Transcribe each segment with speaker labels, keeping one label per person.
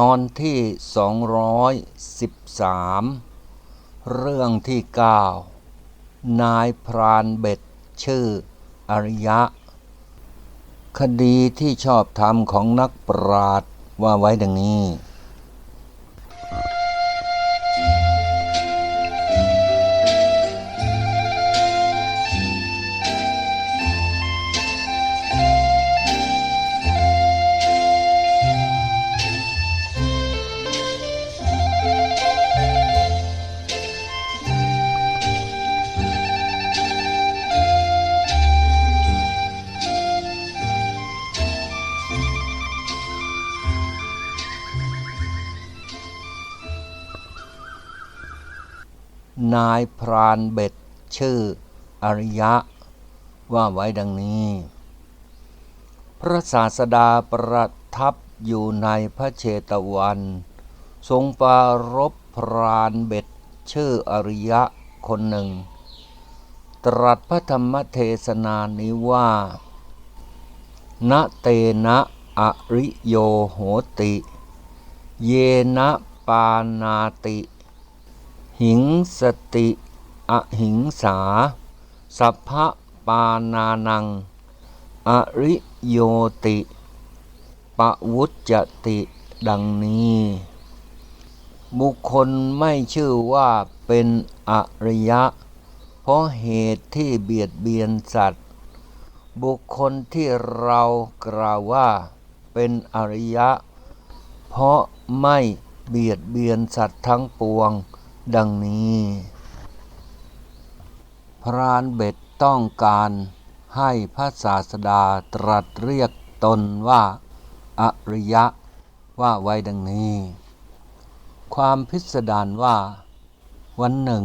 Speaker 1: ตอนที่ 213 เรื่องที่ 9 นายพรานเบ็ดชื่ออริยะ คดีที่ชอบธรรมของนักปราชญ์ว่าไว้ดังนี้ นายพรานเบ็ดชื่ออริยะ ว่าไว้ดังนี้ พระศาสดาประทับอยู่ในพระเชตวัน ทรงปรารบพรานเบ็ดชื่ออริยะคนหนึ่ง ตรัสพระธรรมเทศนานี้ว่าณเตนะอริโยโหติ เยนะปานาติ หิงสติอหิงสา สัพพะปานานัง อริโยติปวุจจติดังนี้ บุคคลไม่ชื่อว่าเป็นอริยะ เพราะเหตุที่เบียดเบียนสัตว์ บุคคลที่เรากล่าวว่าเป็นอริยะ เพราะไม่เบียดเบียนสัตว์ทั้งปวง ดังนี้ พรานเบ็ดต้องการให้พระศาสดาตรัสเรียกตนว่าอริยะว่าไว้ดังนี้ ความพิสดารว่า วันหนึ่ง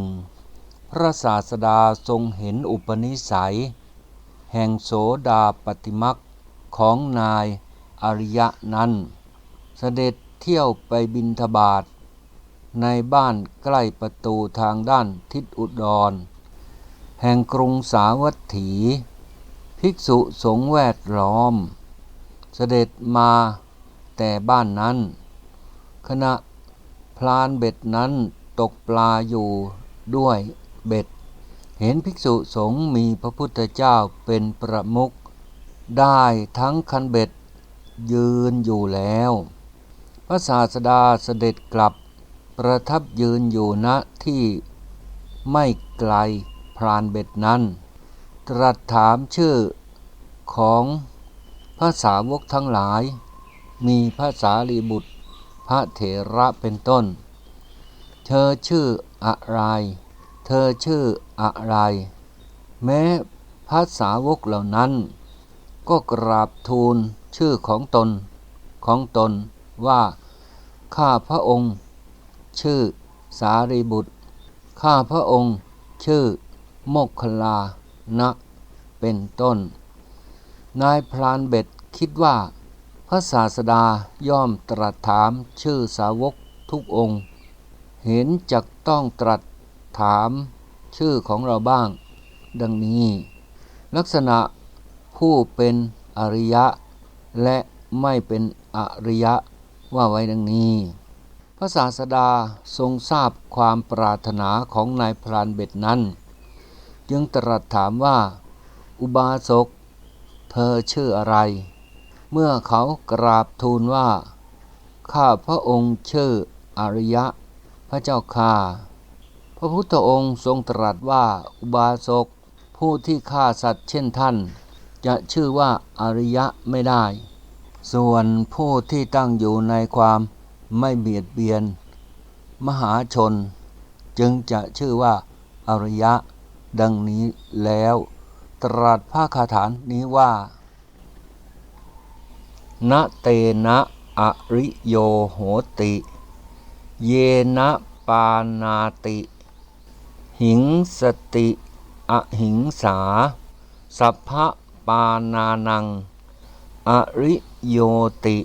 Speaker 1: พระศาสดาทรงเห็นอุปนิสัย แห่งโสดาปฏิมักของนายอริยะนั้น เสด็จเที่ยวไปบินทบาท ในบ้านใกล้ประตูทางด้านทิศอุดร แห่งกรุงสาวัตถี ภิกษุสงฆ์แวดล้อม เสด็จมาแต่บ้านนั้น ขณะพลานเบ็ดนั้นตกปลาอยู่ด้วยเบ็ด เห็นภิกษุสงฆ์มีพระพุทธเจ้าเป็นประมุขได้ทั้งคันเบ็ดยืนอยู่แล้ว พระศาสดาเสด็จกลับ ประทับยืนอยู่ณที่ไม่ไกลพรานเบ็ดนั้น ตรัสถามชื่อของพระสาวกทั้งหลาย มีพระสารีบุตร พระเถระเป็นต้น เธอชื่ออะไร เธอชื่ออะไร แม้พระสาวกเหล่านั้น ก็กราบทูลชื่อของตนของตนว่าข้าพระองค์ ชื่อ สารีบุตร ข้าพระองค์ ชื่อ โมกขลานะ เป็นต้น นายพรานเบ็ดคิดว่า พระศาสดาย่อมตรัสถามชื่อสาวกทุกองค์ เห็นจักต้องตรัสถามชื่อของเราบ้าง ดังนี้ ลักษณะผู้เป็นอริยะ และไม่เป็นอริยะว่าไว้ดังนี้ พระศาสดาทรงทราบความปรารถนาของนายพรานเบ็ดนั้น จึงตรัสถามว่า อุบาสก เธอชื่ออะไร เมื่อเขากราบทูลว่า ข้าพระองค์ชื่ออริยะ พระเจ้าค่าพระพุทธองค์ทรงตรัสว่าอุบาสก ผู้ที่ฆ่าสัตว์เช่นท่าน จะชื่อว่าอริยะไม่ได้ ส่วนผู้ที่ตั้งอยู่ในความ ไม่เบียดเบียน มหาชน จึงจะชื่อว่าอริยะ ดังนี้แล้ว ตรัสพระคาถานี้ว่าณเตนะอริโยโหติ เยนะปานาติ หิงสติอหิงสา สัพพะปานานัง อริโยติ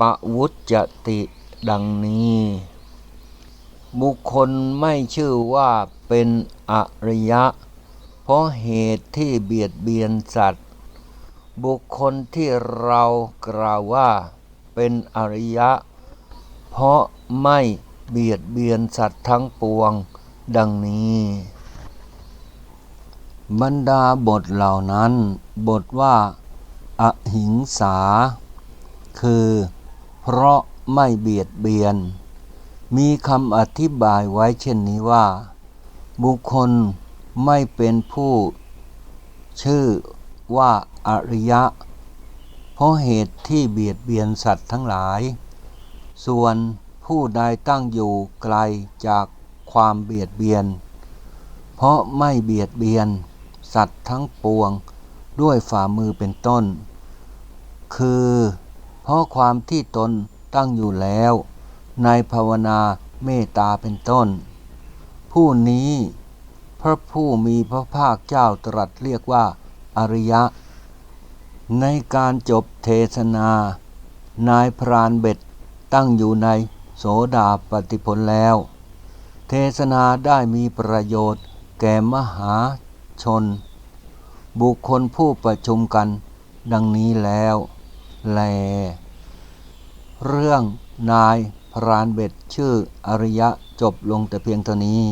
Speaker 1: ปะวุจจติดังนี้ บุคคลไม่ชื่อว่าเป็นอริยะ เพราะเหตุที่เบียดเบียนสัตว์ บุคคลที่เรากล่าวว่าเป็นอริยะ เพราะไม่เบียดเบียนสัตว์ทั้งปวงดังนี้ บรรดาบทเหล่านั้น บทว่า อหิงสา คือ เพราะไม่เบียดเบียน มีคำอธิบายไว้เช่นนี้ว่า บุคคลไม่เป็นผู้ ชื่อว่าอริยะ เพราะเหตุที่เบียดเบียนสัตว์ทั้งหลาย ส่วนผู้ใดตั้งอยู่ไกลจากความเบียดเบียน เพราะไม่เบียดเบียน สัตว์ทั้งปวงด้วยฝ่ามือเป็นต้น คือ เพราะความที่ตนตั้งอยู่แล้ว ในภาวนาเมตตาเป็นต้น ผู้นี้ พระผู้มีพระภาคเจ้าตรัสเรียกว่า อริยะ ในการจบเทศนา นายพรานเบ็ดตั้งอยู่ในโสดาปฏิผลแล้ว เทศนาได้มีประโยชน์แก่มหาชน บุคคลผู้ประชุมกันดังนี้แล้ว แล เรื่องนายพรานเบ็ดชื่ออริยะจบลงแต่เพียงเท่านี้